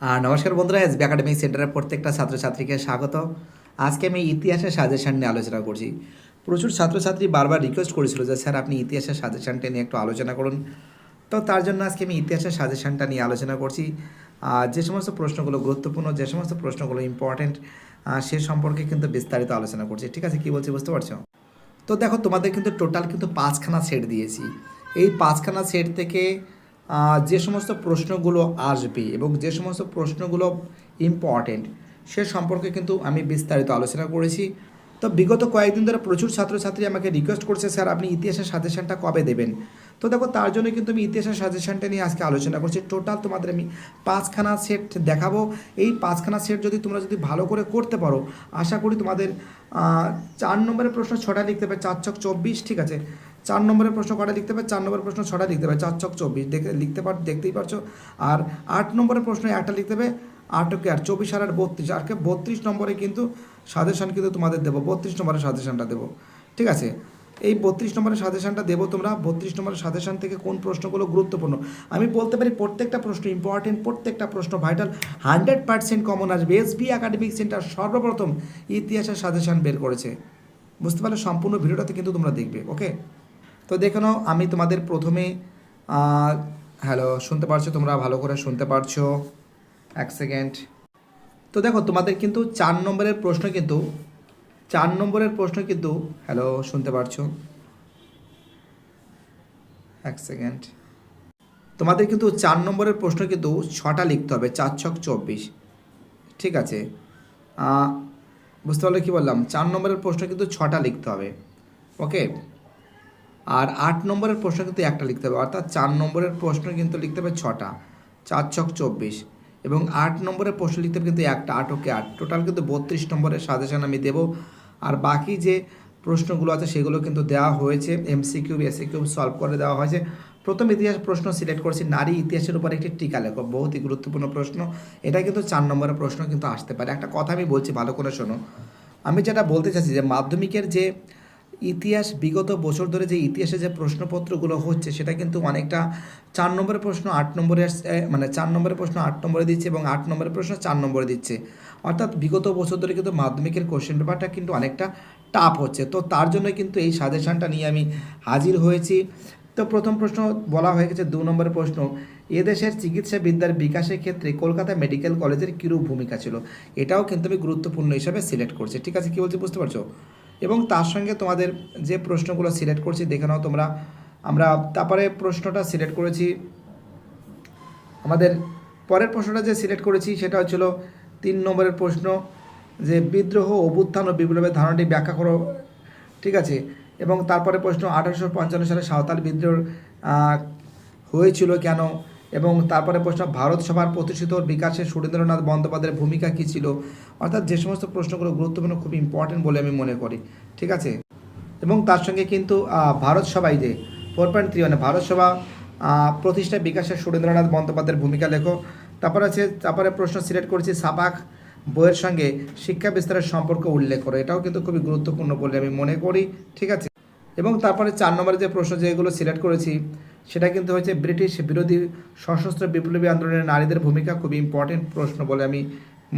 আর নমস্কার বন্ধুরা SB academic সেন্টারের প্রত্যেকটা ছাত্রছাত্রীকে স্বাগত আজকে আমি ইতিহাসের সাজেশান নিয়ে আলোচনা করছি। প্রচুর ছাত্রছাত্রী বারবার রিকোয়েস্ট করেছিল যে, স্যার, আপনি ইতিহাসের সাজেশানটা নিয়ে একটু আলোচনা করুন। তো তার জন্য আজকে আমি ইতিহাসের সাজেশানটা নিয়ে আলোচনা করছি। আর যে সমস্ত প্রশ্নগুলো, গুরুত্বপূর্ণ যে সমস্ত প্রশ্নগুলো ইম্পর্টেন্ট সে সম্পর্কে কিন্তু বিস্তারিত আলোচনা করছি। ঠিক আছে, কী বলছি বুঝতে পারছ? তো দেখো, তোমাদের কিন্তু টোটাল কিন্তু পাঁচখানা সেট দিয়েছি। এই পাঁচখানা সেট থেকে যে সমস্ত প্রশ্নগুলো আসবে এবং যে সমস্ত প্রশ্নগুলো ইম্পর্টেন্ট সে সম্পর্কে কিন্তু আমি বিস্তারিত আলোচনা করেছি। তো বিগত কয়েকদিন ধরে প্রচুর ছাত্রছাত্রী আমাকে রিকোয়েস্ট করছে, স্যার, আপনি ইতিহাসের সাজেশনটা কবে দেবেন? তো দেখো, তার জন্য কিন্তু আমি ইতিহাসের সাজেশনটা নিয়ে আজকে আলোচনা করছি। টোটাল তোমাদের আমি পাঁচখানা সেট দেখাবো। এই পাঁচখানা সেট যদি তোমরা যদি ভালো করে করতে পারো, আশা করি তোমাদের চার নম্বরের প্রশ্ন ছটা লিখতে পারে চার ছক চব্বিশ, ঠিক আছে? চার নম্বরের প্রশ্ন কটা লিখতে পারে? চার নম্বরের প্রশ্ন ছটা লিখতে পারে। চার, ছক, চব্বিশ। দেখে লিখতে পার দেখতেই পারছ। আর আট নম্বরের প্রশ্ন একটা লিখতে হবে। আটকে আর চব্বিশ আর আট, বত্রিশ। আটকে বত্রিশ নম্বরে কিন্তু সাজেশন কিন্তু তোমাদের দেবো। বত্রিশ নম্বরের সাজেশানটা দেবো। ঠিক আছে? এই বত্রিশ নম্বরের সাজেশনটা দেবো তোমরা। বত্রিশ নম্বরের সাজেশন থেকে কোন প্রশ্নগুলো গুরুত্বপূর্ণ? আমি বলতে পারি প্রত্যেকটা প্রশ্ন ইম্পর্টেন্ট প্রত্যেকটা প্রশ্ন ভাইটাল হান্ড্রেড পার্সেন্ট কমন আসবে। এসবি একাডেমিক সেন্টার সর্বপ্রথম ইতিহাসের সাজেশন বের করেছে। বুঝতে পারলে সম্পূর্ণ ভিডিওটাতে কিন্তু তোমরা দেখবে। ওকে তো দেখে নাও, আমি তোমাদের প্রথমে হ্যালো শুনতে পারছ তোমরা? ভালো করে শুনতে পারছ? এক সেকেন্ড তো দেখো, তোমাদের কিন্তু চার নম্বরের প্রশ্ন কিন্তু, চার নম্বরের প্রশ্ন কিন্তু হ্যালো শুনতে পারছ? এক সেকেন্ড তোমাদের কিন্তু চার নম্বরের প্রশ্ন কিন্তু ছটা লিখতে হবে, চার ছক চব্বিশ। ঠিক আছে? বুঝতে পারলে কী বললাম? চার নম্বরের প্রশ্ন কিন্তু ছটা লিখতে হবে। ওকে আর আট নম্বরের প্রশ্ন কিন্তু একটা লিখতে হবে, অর্থাৎ চার নম্বরের প্রশ্ন কিন্তু লিখতে হবে ছটা, চার ছক চব্বিশ, এবং আট নম্বরের প্রশ্ন লিখতে হবে কিন্তু একটা, আট ওকে আট, টোটাল কিন্তু বত্রিশ নম্বরের সাজেশন আমি দেবো, আর বাকি যে প্রশ্নগুলো আছে সেগুলো কিন্তু দেওয়া হয়েছে, এমসিকিউ, এসিকিউ সলভ করে দেওয়া হয়েছে। প্রথম ইতিহাস প্রশ্ন সিলেক্ট করেছি, নারী ইতিহাসের উপর একটি টিকা লেখো বহুতই গুরুত্বপূর্ণ প্রশ্ন, এটা কিন্তু চার নম্বরের প্রশ্ন কিন্তু আসতে পারে। একটা কথা আমি বলছি, ভালো করে শোনো, আমি যেটা বলতে চাচ্ছি যে মাধ্যমিকের যে ইতিহাস, বিগত বছর ধরে যে ইতিহাসে যে প্রশ্নপত্রগুলো হচ্ছে, সেটা কিন্তু অনেকটা চার নম্বরের প্রশ্ন, আট নম্বরে মানে চার নম্বরের প্রশ্ন, আট নম্বরে দিচ্ছে এবং আট নম্বরের প্রশ্ন চার নম্বরে দিচ্ছে। অর্থাৎ বিগত বছর ধরে কিন্তু মাধ্যমিকের কোশ্চেন পেপারটা কিন্তু অনেকটা টাফ হচ্ছে। তো তার জন্য কিন্তু এই সাজেশনটা নিয়ে আমি হাজির হয়েছি। তো প্রথম প্রশ্ন বলা হয়ে গেছে দু নম্বরের প্রশ্ন, এদেশের চিকিৎসা বিদ্যার বিকাশের ক্ষেত্রে কলকাতা মেডিকেল কলেজের কীরূপ ভূমিকা ছিল? এটাও কিন্তু আমি গুরুত্বপূর্ণ হিসাবে সিলেক্ট করছি। ঠিক আছে, কী বলছি বুঝতে পারছ? এবং তার সঙ্গে তোমাদের যে প্রশ্নগুলো সিলেক্ট করছি, দেখে নাও তোমরা। আমরা তারপরে প্রশ্নটা সিলেক্ট করেছি। আমাদের পরের প্রশ্নটা যে সিলেক্ট করেছি, সেটা হচ্ছিল তিন নম্বরের প্রশ্ন যে বিদ্রোহ, অভ্যুত্থান ও বিপ্লবের ধারণাটি ব্যাখ্যা করো। ঠিক আছে? এবং তারপরে প্রশ্ন, আঠারোশো পঞ্চান্ন সালে সাঁওতাল বিদ্রোহ হয়েছিল কেন? এবং তারপরে প্রশ্ন ভারত সভার প্রতিষ্ঠিত বিকাশে সুরেন্দ্রনাথ বন্দ্যোপাধ্যায়ের ভূমিকা কী ছিল? অর্থাৎ যে সমস্ত প্রশ্নগুলো গুরুত্বপূর্ণ খুব ইম্পর্টেন্ট বলে আমি মনে করি। ঠিক আছে? এবং তার সঙ্গে কিন্তু ভারত সভায় যে ফোর পয়েন্ট থ্রি মানে ভারত সভা আহ, প্রতিষ্ঠা বিকাশে সুরেন্দ্রনাথ বন্দ্যোপাধ্যায়ের ভূমিকা লেখো তারপর আছে তারপরে প্রশ্ন সিলেক্ট করেছি সাপাক বইয়ের সঙ্গে শিক্ষা বিস্তারের সম্পর্ক উল্লেখ করো। এটাও কিন্তু খুবই গুরুত্বপূর্ণ বলে আমি মনে করি। ঠিক আছে? এবং তারপরে চার নম্বরে যে প্রশ্ন যেগুলো সিলেক্ট করেছি সেটা কিন্তু হচ্ছে ব্রিটিশ বিরোধী সশস্ত্র বিপ্লবী আন্দোলনে নারীদের ভূমিকা খুবই ইম্পর্টেন্ট প্রশ্ন বলে আমি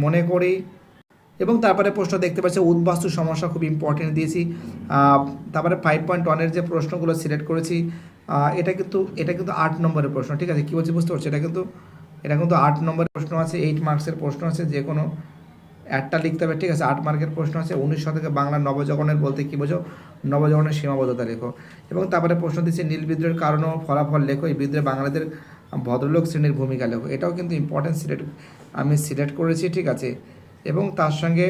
মনে করি। এবং তারপরে প্রশ্ন দেখতে পাচ্ছি, উদ্বাস্তু সমস্যা খুব ইম্পর্টেন্ট দিয়েছি। তারপরে ফাইভ পয়েন্ট ওয়ানের যে প্রশ্নগুলো সিলেক্ট করেছি এটা কিন্তু এটা কিন্তু আট নম্বরের প্রশ্ন, ঠিক আছে? কী বলছি বুঝতে পারছি? এটা কিন্তু এটা কিন্তু আট নম্বরের প্রশ্ন আছে এইট মার্কসের প্রশ্ন আছে যে কোনো একটা লিখতে হবে, ঠিক আছে? আট মার্কের প্রশ্ন আছে, উনিশ শতকে বাংলা নবজাগরণের বলতে কী বোঝো? নবজাগরণের সীমাবদ্ধতা লেখো। এবং তারপরে প্রশ্ন দিচ্ছে, নীল বিদ্রোহের কারণ ফলাফল লেখো, এই বিদ্রোহে বাংলাদেশের ভদ্রলোক শ্রেণির ভূমিকা লেখো। এটাও কিন্তু ইম্পর্টেন্ট সিলেক্ট আমি সিলেক্ট করেছি, ঠিক আছে? এবং তার সঙ্গে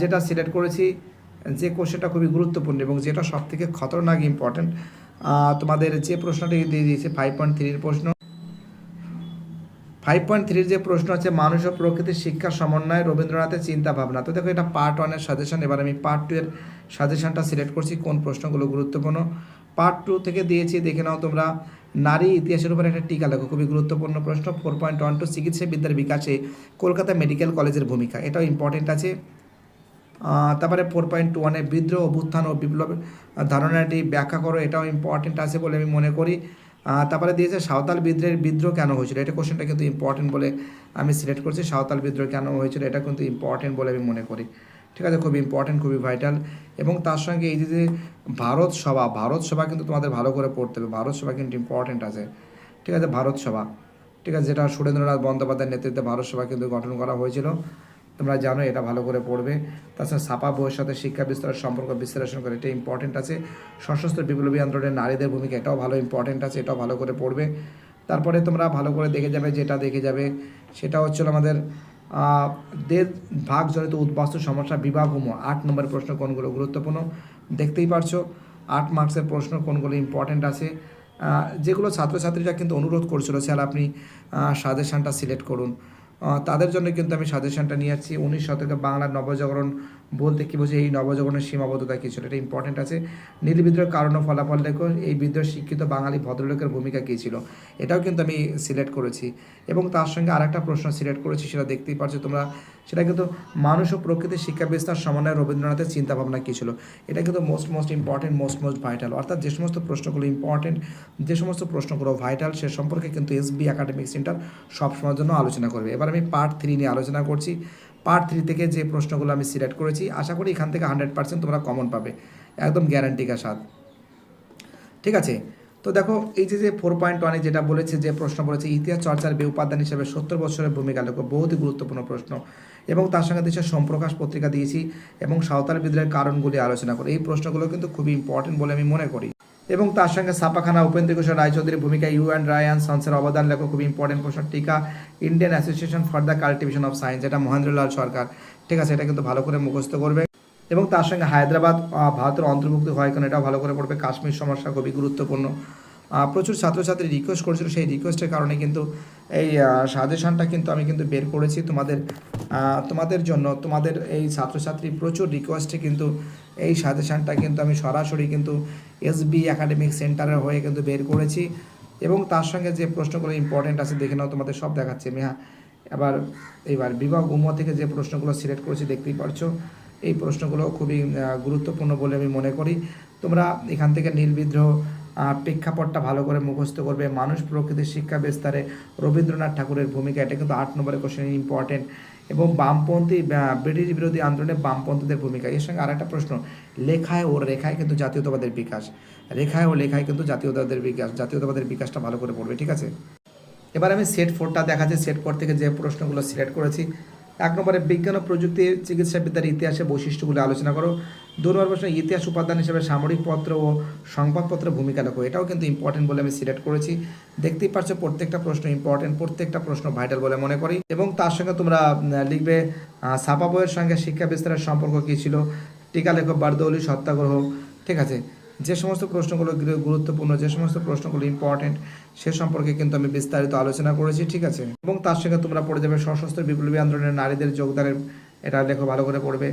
যেটা সিলেক্ট করেছি, যে কোশ্চেনটা খুবই গুরুত্বপূর্ণ এবং যেটা সব থেকে খতরনাক ইম্পর্টেন্ট তোমাদের যে প্রশ্নটি দিয়ে দিয়েছে ফাইভ পয়েন্ট থ্রির প্রশ্ন ফাইভ পয়েন্ট থ্রির যে প্রশ্ন আছে, মানুষ ও প্রকৃতির শিক্ষার সমন্বয় রবীন্দ্রনাথের চিন্তা ভাবনা তো দেখো, এটা পার্ট ওয়ানের সাজেশন এবার আমি পার্ট টু এর সাজেশনটা সিলেক্ট করছি, কোন প্রশ্নগুলো গুরুত্বপূর্ণ। পার্ট টু থেকে দিয়েছি, দেখে নাও তোমরা। নারী ইতিহাসের উপর একটা টিকা লেখো, খুবই গুরুত্বপূর্ণ প্রশ্ন। ফোর পয়েন্ট ওয়ান টু চিকিৎসা বিদ্যার বিকাশে কলকাতা মেডিকেল কলেজের ভূমিকা, এটাও ইম্পর্টেন্ট আছে। তারপরে ফোর পয়েন্ট ওয়ানে বিদ্রোহ, অভ্যুত্থান ও বিপ্লবের ধারণাটি ব্যাখ্যা করো, এটাও ইম্পর্টেন্ট আছে বলে আমি মনে করি। তারপরে দিয়েছে, সাঁওতাল বিদ্রোহের বিদ্রোহ কেন হয়েছিল? এটা কোশ্চেনটা কিন্তু ইম্পর্টেন্ট বলে আমি সিলেক্ট করছি। সাঁওতাল বিদ্রোহ কেন হয়েছিল এটা কিন্তু ইম্পর্টেন্ট বলে আমি মনে করি। ঠিক আছে, খুবই ইম্পর্টেন্ট খুবই ভাইটাল এবং তার সঙ্গে এই যে ভারত সভা ভারত সভা কিন্তু তোমাদের ভালো করে পড়তে হবে। ভারত সভা কিন্তু ইম্পর্টেন্ট আছে। ঠিক আছে, ভারত সভা। ঠিক আছে, যেটা সুরেন্দ্রনাথ বন্দ্যোপাধ্যায়ের নেতৃত্বে ভারত সভা কিন্তু গঠন করা হয়েছিল। তোমরা জানো এটা ভালো করে পড়বে। তাছাড়া ছাপা বইয়ের সাথে শিক্ষা বিস্তারের সম্পর্ক বিশ্লেষণ করে, এটা ইম্পর্টেন্ট আছে। সশস্ত্র বিপ্লবী আন্দোলনের নারীদের ভূমিকা এটাও ভালো ইম্পর্টেন্ট আছে, এটাও ভালো করে পড়বে। তারপরে তোমরা ভালো করে দেখে যাবে, যেটা দেখে যাবে, সেটা হচ্ছিল আমাদের দেশ ভাগজনিত উদ্বাস্তু সমস্যা বিভাগসমূহ আট নম্বরের প্রশ্ন কোনগুলো গুরুত্বপূর্ণ? দেখতেই পারছ, আট মার্কসের প্রশ্ন কোনগুলো ইম্পর্টেন্ট আছে। যেগুলো ছাত্রছাত্রীরা কিন্তু অনুরোধ করছিল, স্যার আপনি সাজেশানটা সিলেক্ট করুন। তাদের জন্য কিন্তু আমি সাজেশনটা নিয়ে আসছি। উনিশ শতকে বাংলার নবজাগরণ বলতে কি বোঝে এই নবজাগরণের সীমাবদ্ধতা কী ছিল? এটা ইম্পর্টেন্ট আছে। নীল বিদ্রোহের কারণ ও ফলাফল লেখো এই বিদ্রোহ শিক্ষিত বাঙালি ভদ্রলোকের ভূমিকা কী ছিল? এটাও কিন্তু আমি সিলেক্ট করেছি। এবং তার সঙ্গে আরেকটা প্রশ্ন সিলেক্ট করেছি, সেটা দেখতেই পাচ্ছ তোমরা। সেটা কিন্তু মানুষ ও প্রকৃতির শিক্ষা বিস্তার সমন্বয়ে রবীন্দ্রনাথের চিন্তাভাবনা কী ছিল? এটা কিন্তু most most important most most vital অর্থাৎ যে সমস্ত প্রশ্নগুলো ইম্পর্টেন্ট যে সমস্ত প্রশ্নগুলো ভাইটাল সে সম্পর্কে কিন্তু এসবি একাডেমিক সেন্টার সবসময়ের জন্য আলোচনা করবে। এবার আমি পার্ট থ্রি নিয়ে আলোচনা করছি। পার্ট থ্রি থেকে যে প্রশ্নগুলো আমি সিলেক্ট করেছি, আশা করি এখান থেকে হান্ড্রেড পার্সেন্ট তোমরা কমন পাবে। একদম গ্যারান্টি কা সাথ। ঠিক আছে? তো দেখো, এই যে যে ফোর পয়েন্ট ওয়ানে যেটা বলেছে, যে প্রশ্ন বলেছে, ইতিহাস চর্চার বে উপাদান হিসেবে সত্তর বছরের ভূমিকা লক্ষ্য বহুতই গুরুত্বপূর্ণ প্রশ্ন। এবং তার সঙ্গে দেশের সম্প্রকাশ পত্রিকা দিয়েছি এবং সাঁওতাল বিদ্রোহের কারণগুলি আলোচনা করে। এই প্রশ্নগুলো কিন্তু খুবই ইম্পর্টেন্ট বলে আমি মনে করি। এবং তার সঙ্গে ছাপাখানা উপেন্দ্র কিশোর রায়চৌধুরীর ভূমিকা ইউ অ্যান্ড রায়ান সন্সের অবদান লেখক খুব ইম্পর্টেন্ট প্রশ্ন টিকা Indian association for the cultivation of science, এটা মহেন্দ্রলাল সরকার। ঠিক আছে, এটা কিন্তু ভালো করে মুখস্থ করবে। এবং তার সঙ্গে হায়দ্রাবাদ ভারতের অন্তর্ভুক্ত হয় কারণ এটাও ভালো করে পড়বে। কাশ্মীর সমস্যা খুবই গুরুত্বপূর্ণ। প্রচুর ছাত্রছাত্রী রিকোয়েস্ট করেছিল। সেই রিকোয়েস্টের কারণে কিন্তু এই সাজেশনটা কিন্তু আমি কিন্তু বের করেছি তোমাদের তোমাদের জন্য। তোমাদের এই ছাত্রছাত্রী প্রচুর রিকোয়েস্টে কিন্তু এই সাজেশনটা কিন্তু আমি সরাসরি কিন্তু এসবি একাডেমিক সেন্টারের হয়ে কিন্তু বের করেছি। এবং তার সঙ্গে যে প্রশ্নগুলো ইম্পর্টেন্ট আছে দেখে নাও তোমাদের সব দেখাচ্ছে আমি হ্যাঁ। এবার এবার বিভাগ উম থেকে যে প্রশ্নগুলো সিলেক্ট করেছি দেখতেই পারছ। এই প্রশ্নগুলো খুবই গুরুত্বপূর্ণ বলে আমি মনে করি। তোমরা এখান থেকে নীল বিদ্রোহ আহ, প্রেক্ষাপটটা ভালো করে মুখস্থ করবে। মানুষ প্রকৃতির শিক্ষা বিস্তারে রবীন্দ্রনাথ ঠাকুরের ভূমিকা, এটা কিন্তু আট নম্বরের কোশ্চেন ইম্পর্টেন্ট এবং বামপন্থী ব্রিটিশ বিরোধী আন্দোলনে বামপন্থীদের ভূমিকা। এর সঙ্গে আরেকটা প্রশ্ন, লেখায় ও রেখায় কিন্তু জাতীয়তাবাদের বিকাশ। রেখায় ও লেখায় কিন্তু জাতীয়তাবাদের বিকাশ, জাতীয়তাবাদের বিকাশটা ভালো করে পড়বে, ঠিক আছে? এবার আমি সেট ফোরটা দেখাচ্ছি। সেট ফোর থেকে যে প্রশ্নগুলো সিলেক্ট করেছি এক নম্বরে বিজ্ঞান ও প্রযুক্তি চিকিৎসাবিদ্যার ইতিহাসে বৈশিষ্ট্যগুলো আলোচনা করো। দু নম্বর প্রশ্ন, ইতিহাস উপাদান হিসেবে সামরিক পত্র ও সংবাদপত্রের ভূমিকা লেখো এটাও কিন্তু ইম্পর্টেন্ট বলে আমি সিলেক্ট করেছি। দেখতেই পারছ প্রত্যেকটা প্রশ্ন ইম্পর্টেন্ট প্রত্যেকটা প্রশ্ন ভাইটাল বলে মনে করি। এবং তার সঙ্গে তোমরা লিখবে ছাপা বইয়ের সঙ্গে শিক্ষা বিস্তারের সম্পর্ক কী ছিল? টিকা লেখক বারদৌলি সত্যাগ্রহ, ঠিক আছে? যে সমস্ত প্রশ্নগুলো গুরুত্বপূর্ণ, যে সমস্ত প্রশ্নগুলো ইম্পর্টেন্ট সে সম্পর্কে কিন্তু আমি বিস্তারিত আলোচনা করেছি, ঠিক আছে? এবং তার সঙ্গে তোমরা পড়ে যাবে সশস্ত্র বিপ্লবী আন্দোলনের নারীদের যোগদানের, এটা লেখো, ভালো করে পড়বে।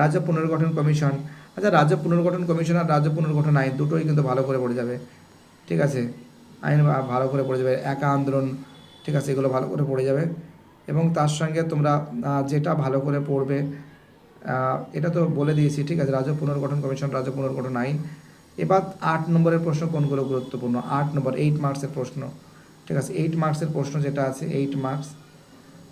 রাজ্য পুনর্গঠন কমিশন আচ্ছা রাজ্য পুনর্গঠন কমিশন আর রাজ্য পুনর্গঠন আইন দুটোই কিন্তু ভালো করে পড়ে যাবে, ঠিক আছে? আইন ভালো করে পড়ে যাবে, একা আন্দোলন, ঠিক আছে, এগুলো ভালো করে পড়ে যাবে। এবং তার সঙ্গে তোমরা যেটা ভালো করে পড়বে এটা তো বলে দিয়েছি, ঠিক আছে, রাজ্য পুনর্গঠন কমিশন, রাজ্য পুনর্গঠন আইন এবার আট নম্বরের প্রশ্ন কোনগুলো গুরুত্বপূর্ণ? আট নম্বর এইট মার্কসের প্রশ্ন। ঠিক আছে এইট মার্কসের প্রশ্ন যেটা আছে এইট মার্কস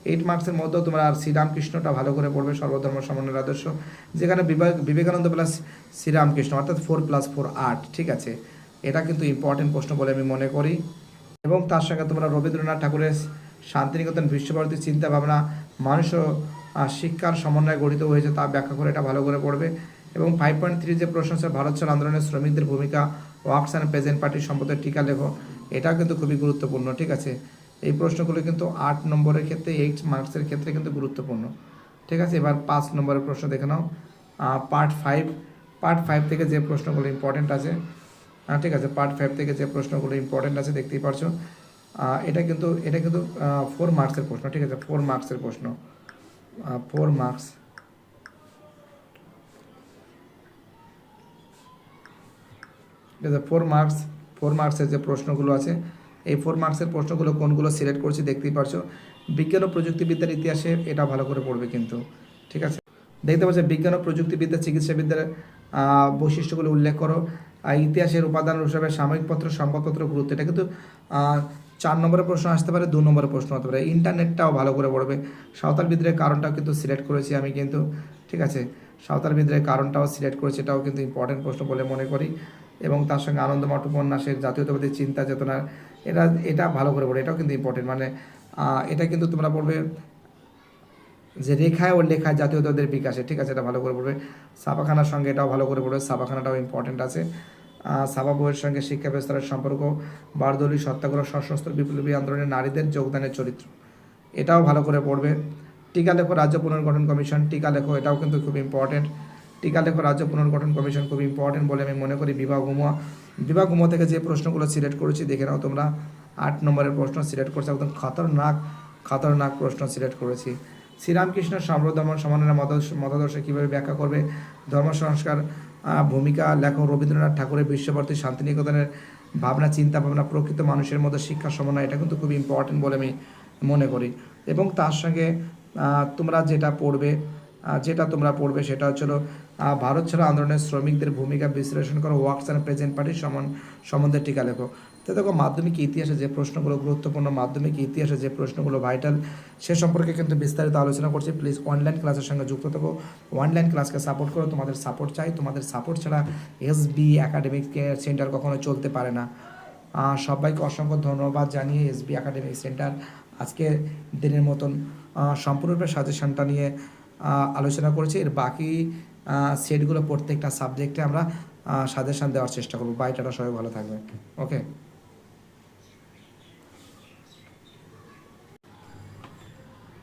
এইট মার্কসের মধ্যেও তোমরা আর শ্রীরামকৃষ্ণটা ভালো করে পড়বে, সর্বধর্ম সমন্বয়ের আদর্শ, যেখানে বিবেক- বিবেকানন্দ প্লাস শ্রীরামকৃষ্ণ, অর্থাৎ ফোর প্লাস ফোর আট, ঠিক আছে? এটা কিন্তু ইম্পর্টেন্ট প্রশ্ন বলে আমি মনে করি। এবং তার সঙ্গে তোমরা রবীন্দ্রনাথ ঠাকুরের শান্তিনিকেতন বিশ্বভারতীর চিন্তা ভাবনা মানুষ শিক্ষার সমন্বয়ে গঠিত হয়েছে, তা ব্যাখ্যা করে এটা ভালো করে পড়বে। এবং ফাইভ পয়েন্ট থ্রি যে প্রশ্ন আছে ভারত ছাড় আন্দোলনের শ্রমিকদের ভূমিকা ওয়ার্কস অ্যান্ড প্রেজেন্ট পার্টির সম্পদের টিকা লেখো, এটাও কিন্তু খুবই গুরুত্বপূর্ণ, ঠিক আছে? এই প্রশ্নগুলো কিন্তু আট নম্বরের ক্ষেত্রে এইট মার্কসের ক্ষেত্রে কিন্তু গুরুত্বপূর্ণ, ঠিক আছে? এবার পাঁচ নম্বরের প্রশ্ন দেখে নাও। পার্ট ফাইভ পার্ট ফাইভ থেকে যে প্রশ্নগুলো ইম্পর্টেন্ট আছে ঠিক আছে? পার্ট ফাইভ থেকে যে প্রশ্নগুলো ইম্পর্টেন্ট আছে, দেখতেই পারছ। এটা কিন্তু এটা কিন্তু ফোর মার্কসের প্রশ্ন, ঠিক আছে? ফোর মার্কসের প্রশ্ন ফোর মার্কস ঠিক আছে ফোর মার্কস ফোর মার্কসের যে প্রশ্নগুলো আছে, এই ফোর মার্কসের প্রশ্নগুলো কোনগুলো সিলেক্ট করছি দেখতেই পারছ। বিজ্ঞান ও প্রযুক্তিবিদ্যার ইতিহাসে এটা ভালো করে পড়বে কিন্তু, ঠিক আছে? দেখতে পাচ্ছ, বিজ্ঞান ও প্রযুক্তিবিদ্যা, চিকিৎসাবিদ্যার বৈশিষ্ট্যগুলো উল্লেখ করো। আর ইতিহাসের উপাদান হিসাবে সাময়িক পত্র, সংবাদপত্র গুরুত্ব, এটা কিন্তু চার নম্বরের প্রশ্ন আসতে পারে, দু নম্বরের প্রশ্ন হতে পারে। ইন্টারনেটটাও ভালো করে পড়বে। সাঁওতাল বিদ্রোহের কারণটাও কিন্তু সিলেক্ট করেছি আমি কিন্তু, ঠিক আছে? সাঁওতাল বিদ্রোহের কারণটাও সিলেক্ট করেছি, এটাও কিন্তু ইম্পর্টেন্ট প্রশ্ন বলে মনে করি। এবং তার সঙ্গে আনন্দমঠ উপন্যাসের জাতীয়তাবাদী চিন্তা চেতনা এটা এটা ভালো করে পড়ে, এটাও কিন্তু ইম্পর্টেন্ট মানে এটা কিন্তু তোমরা পড়বে যে রেখায় ও লেখায় জাতীয়তাবাদের বিকাশে, ঠিক আছে? এটা ভালো করে পড়বে। ছাপাখানার সঙ্গে এটাও ভালো করে পড়বে ছাপাখানাটাও ইম্পর্টেন্ট আছে। ছাপা বইয়ের সঙ্গে শিক্ষা বিস্তারের সম্পর্ক, বারদলি, সত্যাগ্রহ, সশস্ত্র বিপ্লবী আন্দোলনে নারীদের যোগদানের চরিত্র, এটাও ভালো করে পড়বে। টিকা লেখো, রাজ্য পুনর্গঠন কমিশন, টিকা লেখো, এটাও কিন্তু খুব ইম্পর্টেন্ট টিকা লেখো রাজ্য পুনর্গঠন কমিশন খুব ইম্পর্টেন্ট বলে আমি মনে করি। বিভাগ উমা বিভাগ উমা থেকে যে প্রশ্নগুলো সিলেক্ট করেছি, দেখে নাও তোমরা। আট নম্বরের প্রশ্ন সিলেক্ট করেছি, একদম খতরনাক খতরনাক প্রশ্ন সিলেক্ট করেছি। শ্রীরামকৃষ্ণ সম্প্রদান সমানের মত মতাদর্শে কীভাবে ব্যাখ্যা করবে? ধর্ম সংস্কার ভূমিকা, লেখক রবীন্দ্রনাথ ঠাকুরের বিশ্বভারতী শান্তিনিকেতনের ভাবনা, চিন্তা ভাবনা, প্রকৃত মানুষের মধ্যে শিক্ষা, সমন্বয়, এটা কিন্তু খুব ইম্পর্টেন্ট বলে আমি মনে করি। এবং তার সঙ্গে তোমরা যেটা পড়বে যেটা তোমরা পড়বে সেটা হচ্ছিল ভারত ছাড়া আন্দোলনের শ্রমিকদের ভূমিকা বিশ্লেষণ করো ওয়ার্কস অ্যান্ড প্রেজেন্ট পার্টির সমান সম্বন্ধে টিকা লেখো। তো দেখো, মাধ্যমিক ইতিহাসে যে প্রশ্নগুলো, গুরুত্বপূর্ণ মাধ্যমিক ইতিহাসে যে প্রশ্নগুলো ভাইটাল সে সম্পর্কে কিন্তু বিস্তারিত আলোচনা করছি। প্লিজ অনলাইন ক্লাসের সঙ্গে যুক্ত থাকো। অনলাইন ক্লাসকে সাপোর্ট করো, তোমাদের সাপোর্ট চাই। তোমাদের সাপোর্ট ছাড়া এস বি একাডেমিক সেন্টার কখনো চলতে পারে না। সবাইকে অসংখ্য ধন্যবাদ জানিয়ে এস বি একাডেমিক সেন্টার আজকে দিনের মতন সম্পূর্ণরূপে সাজেশনটা নিয়ে আলোচনা করেছি। এর বাকি সেটগুলো প্রত্যেকটা সাবজেক্টে আমরা সাজেশন দেওয়ার চেষ্টা করব। বাইটাটা সবাই ভালো থাকবে ওকে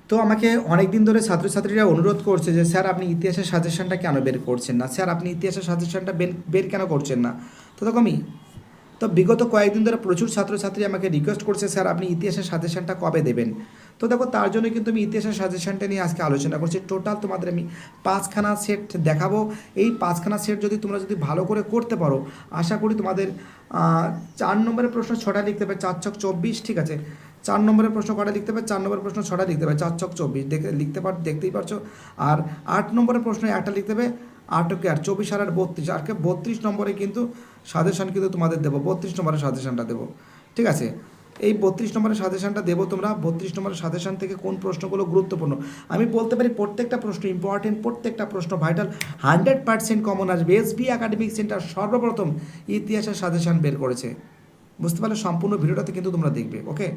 তো আমাকে অনেক দিন ধরে ছাত্রছাত্রীরা অনুরোধ করছে যে, স্যার, আপনি ইতিহাসের সাজেশনটা কেন বের করছেন না? স্যার, আপনি ইতিহাসের সাজেশনটা বের কেন করছেন না? তো রকমই তো বিগত কয়েকদিন ধরে প্রচুর ছাত্রছাত্রী আমাকে রিকোয়েস্ট করছে, স্যার, আপনি ইতিহাসের সাজেশনটা কবে দেবেন? তো দেখো, তার জন্য কিন্তু আমি ইতিহাসের সাজেশনটা নিয়ে আজকে আলোচনা করছি। টোটাল তোমাদের আমি পাঁচখানা সেট দেখাবো। এই পাঁচখানা সেট যদি তোমরা যদি ভালো করে করতে পারো, আশা করি তোমাদের চার নম্বরের প্রশ্ন ছটা লিখতে পারে, চার ছক চব্বিশ, ঠিক আছে? চার নম্বরের প্রশ্ন কটা লিখতে পারে, চার নম্বরের প্রশ্ন ছটা লিখতে পারে, চার ছক চব্বিশ, দেখে, লিখতে পার, দেখতেই পারছ? আর আট নম্বরের প্রশ্ন একটা লিখতে হবে আটকে আর চব্বিশ আর আট, বত্রিশ। আর কে বত্রিশ নম্বরে কিন্তু সাজেশন কিন্তু তোমাদের দেবো, বত্রিশ নম্বরের সাজেশনটা দেবো। ঠিক আছে? এই বত্রিশ নম্বরের সাজেশানটা দেবো তোমরা। বত্রিশ নম্বরের সাজেশান থেকে কোন প্রশ্নগুলো গুরুত্বপূর্ণ? আমি বলতে পারি প্রত্যেকটা প্রশ্ন ইম্পর্টেন্ট প্রত্যেকটা প্রশ্ন ভাইটাল হান্ড্রেড পার্সেন্ট কমন আসবে এসবি একাডেমিক সেন্টার সর্বপ্রথম ইতিহাসের সাজেশান বের করেছে। বুঝতে পারলে সম্পূর্ণ ভিডিওটাতে কিন্তু তোমরা দেখবে ওকে